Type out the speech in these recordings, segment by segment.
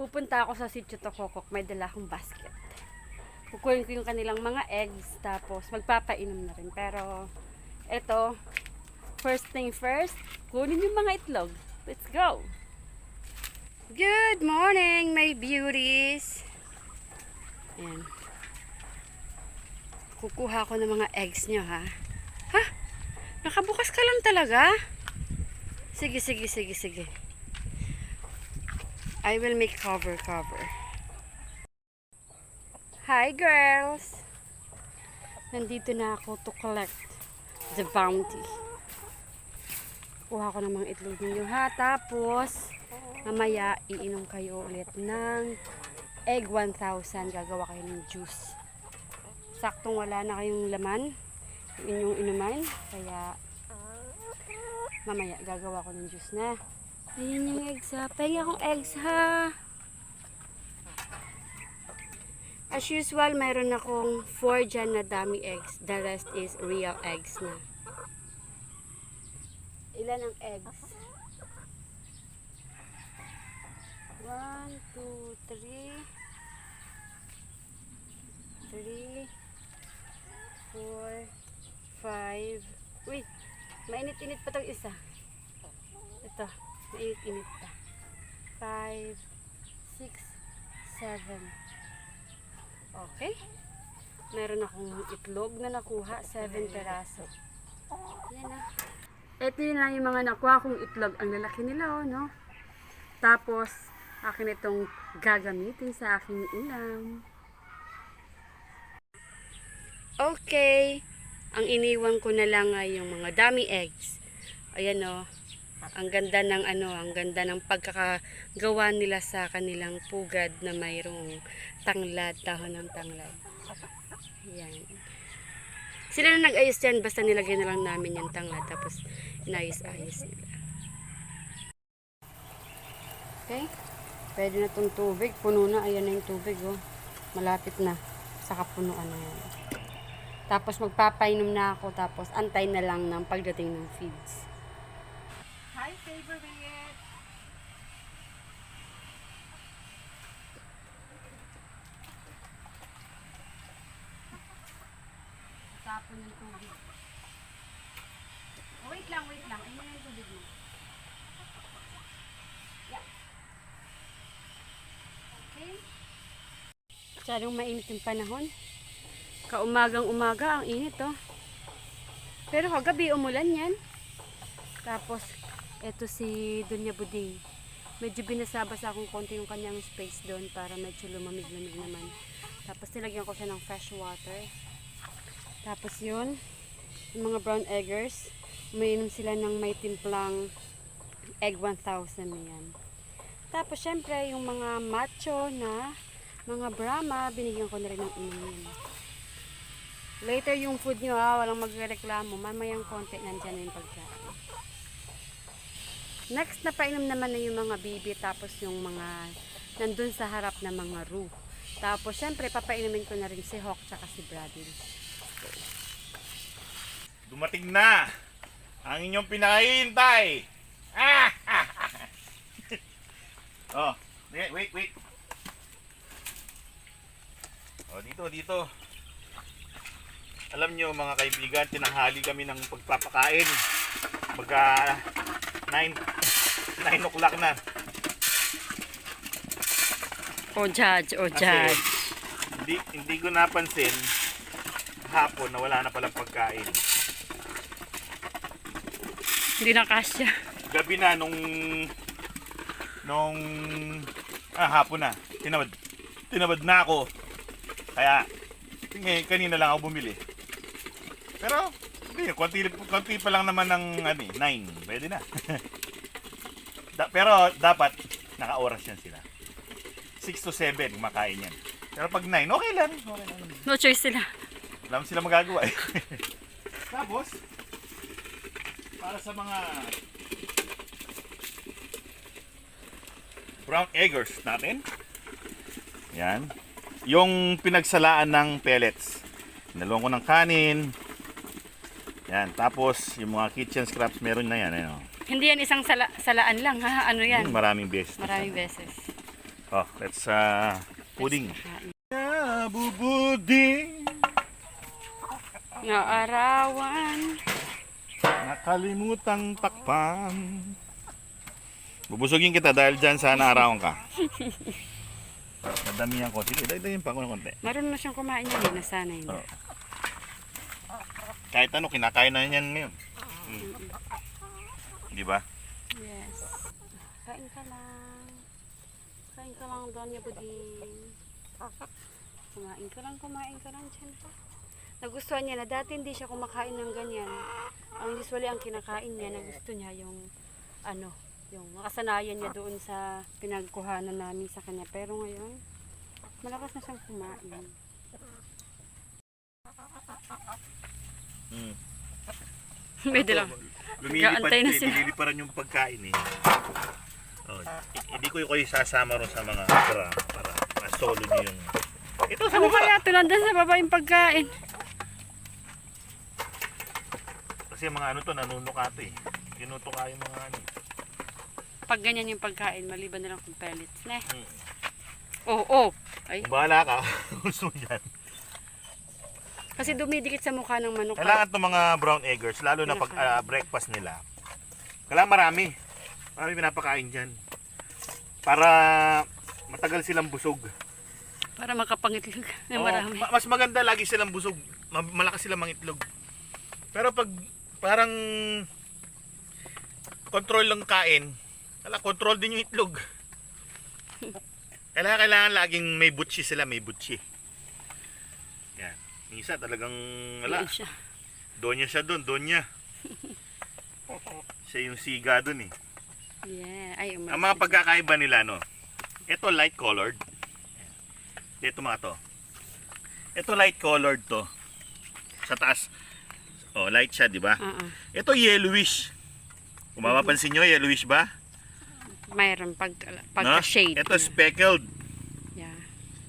pupunta ako sa sitio Tokokok, may dala akong basket. Kukunin ko yung kanilang mga eggs, tapos magpapainom na rin. Pero, eto, first thing first, kunin yung mga itlog. Let's go! Good morning, my beauties! Ayan. Kukuha ko ng mga eggs nyo, ha? Ha? Nakabukas ka lang talaga? Sige, sige, sige, sige. I will make cover, cover. Hi, girls! Nandito na ako to collect the bounty. Kuha ko ng mga itlog ninyo, ha? Tapos, mamaya, iinom kayo ulit ng egg 1,000. Gagawa kayo ng juice. Saktong wala na kayong laman yung inyong inuman. Kaya, mamaya, gagawa ko ng juice na. Ayan yung eggs ha. Pengi akong eggs ha. As usual, mayroon akong 4 dyan na dummy eggs. The rest is real eggs na. Ilan ang eggs? 1, 2, 3 3 4 5 Uy, mainit-init pa tong isa. Ito, mainit-init pa. 5 6 7 Okay. Meron akong itlog na nakuha, 7 peraso. Yan na. Ito yun lang yung mga nakuha kong itlog. Ang lalaki nila, oh, no? Tapos, akin itong gagamitin sa aking ulam. Okay. Ang iniwan ko na lang ay yung mga dummy eggs. Ayan, oh. Ang ganda ng ano, ang ganda ng pagkakagawa nila sa kanilang pugad na mayroong tanglad, dahon ng tanglad. Ayan. Sila na nag-ayos yan, basta nilagay na lang namin yung tanglad, tapos inayos-ayos nila. Okay? Pwede na itong tubig. Puno na. Ayan na yung tubig, oh. Malapit na. Sa kapunuan na yan. Tapos magpapainom na ako, tapos antay na lang ng pagdating ng feeds. Hi, favorite! Tapon yung tubig. Oh, wait lang, wait lang. Ayun na yung tubig mo. Yeah. Okay. Masyadong mainit yung panahon. Kaumagang umaga, ang init oh. Pero kagabi umulan yan. Tapos, eto si Dunya Buding. Medyo binasabas akong konti yung kanyang space doon para medyo lumamig-lamig naman. Tapos nilagyan ko siya ng fresh water. Tapos yun, yung mga brown eggers, umiinom sila ng may timplang egg 1,000 na yan. Tapos syempre, yung mga macho na mga Brahma, binigyan ko na rin ng inom yun. Later yung food nyo ha, walang magreklamo. Mamayang konti nandyan na yung pagkain. Next na painom naman na yung mga bibi tapos yung mga nandun sa harap na mga roux. Tapos syempre papainumin ko na rin si Hawk tsaka si Bradley. Dumating na ang inyong pinahihintay. Ah! oh, wait, wait, wait. Oh, dito, dito. Alam nyo mga kaibigan, tinanghali kami ng pagpapakain. Magka 9 9 o'clock na. O judge, o Kasi judge. hindi, hindi ko napansin hapon na wala na palang pagkain. Hindi na kasya. gabi na nung nung ah hapon na tinabad tinabad na ako kaya ngayon, kanina lang ako bumili pero hindi konti, konti pa lang naman ng ano eh, 9 pwede na da, pero dapat naka-oras yan sila 6 to 7 makain yan pero pag 9 okay lang okay lang No choice sila. wala sila magagawa eh. Tapos, para sa mga brown eggers natin, yan, yung pinagsalaan ng pellets. Nalawang ko ng kanin, yan, tapos yung mga kitchen scraps, meron na yan. Ano, Hindi yan isang sala salaan lang ha. Ano yan? maraming beses. na Maraming beses. Oh, let's uh, pudding. Nabubuding, Nga arawan. nakalimutang takpan. Bubusugin kita dahil dyan sa naarawan ka. Nadamihan ko. Sige, dahil pa ako ng konti. Marunong na siyang kumain yan. eh, Nasanay na. Oo. Kahit ano, kinakain na yan ngayon. Hmm. Di ba? Yes. Kain ka lang. Kain ka lang, Donya Buding. Kumain ka lang, kumain ka lang dyan. Nagustuhan niya na dati hindi siya kumakain ng ganyan. Ang usually ang kinakain niya, na gusto niya yung ano, yung makasanayan niya doon sa pinagkuhanan namin sa kanya. Pero ngayon, malakas na siyang kumain. Hmm. May dilaw. Lumilipad, Gaantay na eh, sila. nililiparan yung pagkain eh. Oh, hindi ko yung kayo sasama ro sa mga para para ma-solo niyo yung ito sa Ano baba. kaya tulandan sa baba yung pagkain? Kasi yung mga ano to nanunukato eh. Tinutuka yung mga ano. Pag ganyan yung pagkain, maliban na lang kung pellets. Ne? Hmm. Oo, oh, Ay, Kung bahala ka, gusto mo yan. Kasi dumidikit sa mukha ng manok. Kailangan itong mga brown eggers, lalo na pag ah, breakfast nila. Kailangan marami. Marami pinapakain dyan. Para matagal silang busog. Para makapangitlog Oo, marami. ma- mas maganda lagi silang busog. Ma- malakas silang mangitlog. Pero pag parang control lang kain, wala, control din yung itlog. Kailangan, kailangan laging may butchi sila, may butchi. Yan. Minsan talagang, wala, Yan siya. donya siya doon, donya. siya yung siga doon eh. Yeah. Ay, Ang mga pagkakaiba nila, no? Ito light colored. Ito mga to. Ito light colored to. Sa taas. Oh, light siya, di ba? Oo. Ito yellowish. Kung mapapansin nyo, yellowish ba? Mayroon pag, No? pagka-shade. Ito speckled. Yeah.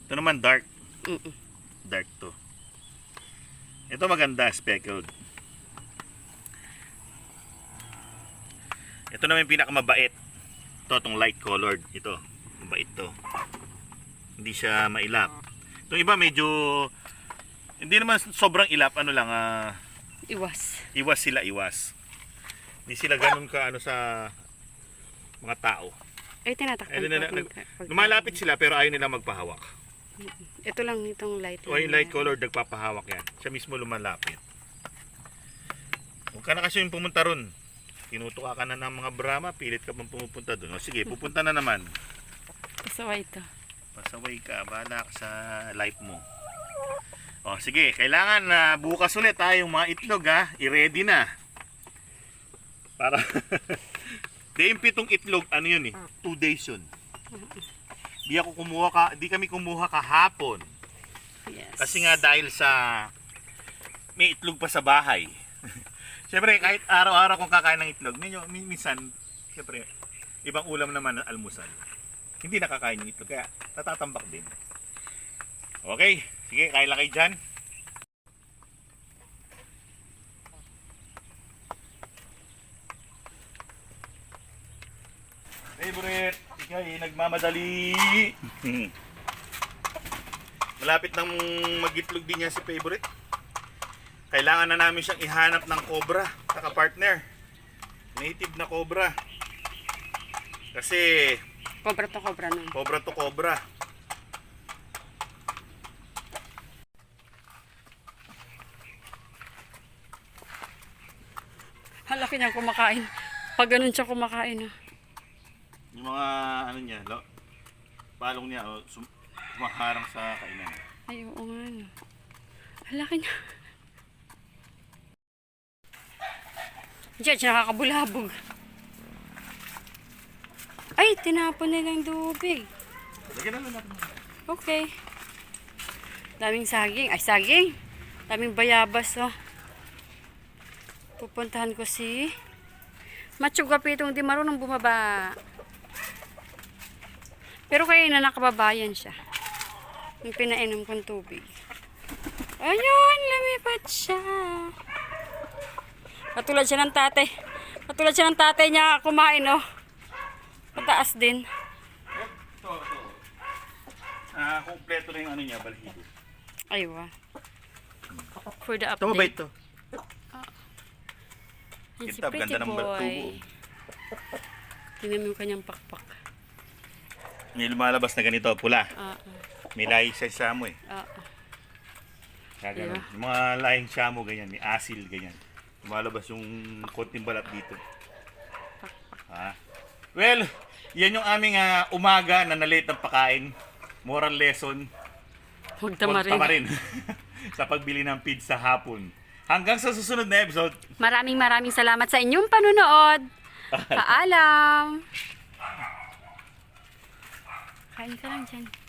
Ito naman dark. Mm-mm. Dark to. Ito maganda, speckled. Ito naman yung pinakamabait. Ito, itong light colored. Ito, mabait to. Hindi siya mailap. Itong iba medyo, hindi naman sobrang ilap, ano lang, ah, Iwas. iwas sila, iwas. Hindi sila ganun ka, ano, sa mga tao. Ay, tinatakpan Eh, na- na- Lumalapit sila, pero ayaw nila magpahawak. Ito lang itong light. O yung light colored, nagpapahawak yan. Siya mismo lumalapit. Huwag ka na kasi yung pumunta ron. Tinutuka ka na ng mga Brahma, pilit ka pang pumupunta doon. O sige, pupunta na naman. Pasaway ito. Pasaway ka, bahala ka sa life mo. O sige, kailangan na bukas ulit ha, yung mga itlog ha, i-ready na. Para, di yung pitong itlog, ano yun eh, two days yun. Di ako kumuha ka, di kami kumuha kahapon. Yes. Kasi nga dahil sa may itlog pa sa bahay. Siyempre kahit araw-araw kong kakain ng itlog, ninyo min- minsan siyempre ibang ulam naman ang almusal. Hindi nakakain ng itlog kaya natatambak din. Okay, sige, kain lang kayo dyan. Favorite, ikay nagmamadali. Malapit nang magitlog din yan si Favorite. Kailangan na namin siyang ihanap ng cobra, saka partner. Native na cobra. Kasi Cobra to cobra nun. cobra to cobra. Halaki niya kumakain. Pag ganun siya kumakain. ah. Yung mga ano niya, lo, palong niya, oh, sum, sumaharang sa kainan. Ay, oo nga. No. Halaki niya. Diyan, siya nakakabulabog. Ay, tinapon nila yung tubig. Lagyan na lang natin. Okay. Daming saging. Ay, saging. Daming bayabas, oh. Pupuntahan ko si Macho Gapitong di marunong bumaba. Pero kaya na nakababayan siya. Yung pinainom kong tubig. Ayun, lumipat siya. Katulad siya ng tatay. Katulad siya ng tatay niya kumain, oh. Pataas din. Ito, ito. kumpleto na yung ano niya, balhibo. Aywa. For the Ito ba update. ito? Si Kintab, Pretty ganda ng tubo. Boy. Tingnan mo yung kanyang pakpak. May lumalabas na ganito, pula. Ah, May lahi siya sa mo eh. ah, ah. Kaya ganun. Yeah. Yung mga lahing shamo, ganyan. May asil, ganyan. Lumalabas yung konting balat dito. Ha? Well, yan yung aming ah, umaga na nalate ng pakain. Moral lesson. Huwag Huwag tamarin. tamarin. sa pagbili ng pizza hapon. Hanggang sa susunod na episode. Maraming maraming salamat sa inyong panunood. Paalam. Kain ka lang dyan.